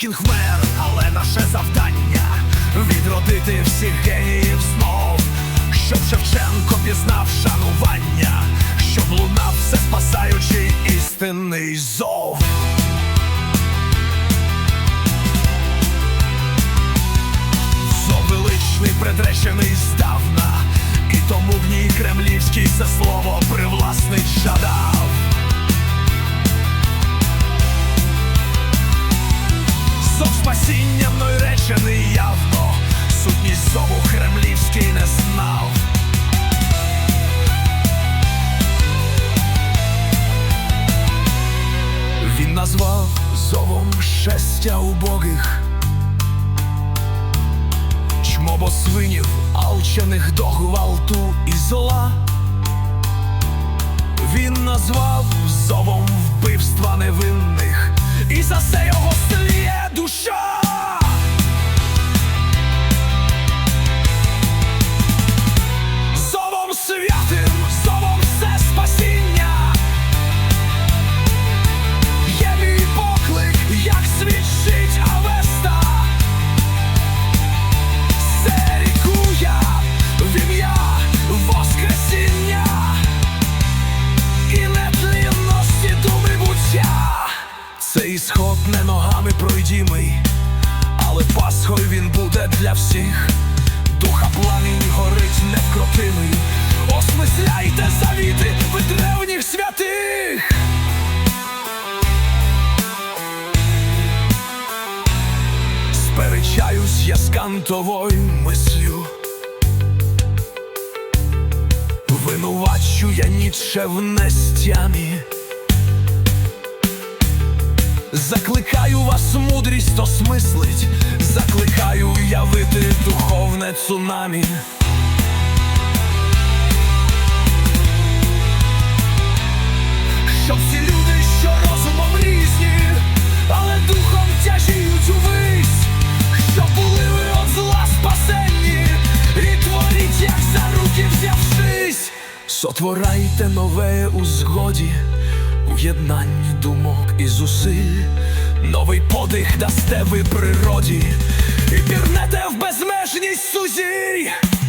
Кінгмер, але наше завдання відродити всіх геніїв знов, щоб Шевченко пізнав шанування, щоб лунав все спасаючий істинний зов. Зов величний предречений здавна, і тому гній кремлівський це слово привласнить жадав. Зов спасіння мною речений явно, сутність зову кремлівський не знав. Він назвав зовом шестя убогих, чмобо свинів, алчених до гвалту і зла. Він назвав зовом вбивства невинних, і за це його для всіх. Духа пламінь горить невкротимий. Осмисляйте завіти ви древніх святих. Сперечаюсь я з кантовою мислю. Винувачу я Ніцше в нестямі. Закликаю вас мудрість осмислить, закликаю явити духовне цунамі. Щоб всі люди, що розумом різні, але духом тяжіють увись, щоб були ви от зла спасенні, і творіть, як за руки взявшись. Сотворайте нове у згоді, у думок і зусиль. Новий подих дасте ви природі, і пірнете в безмежність сузір'я.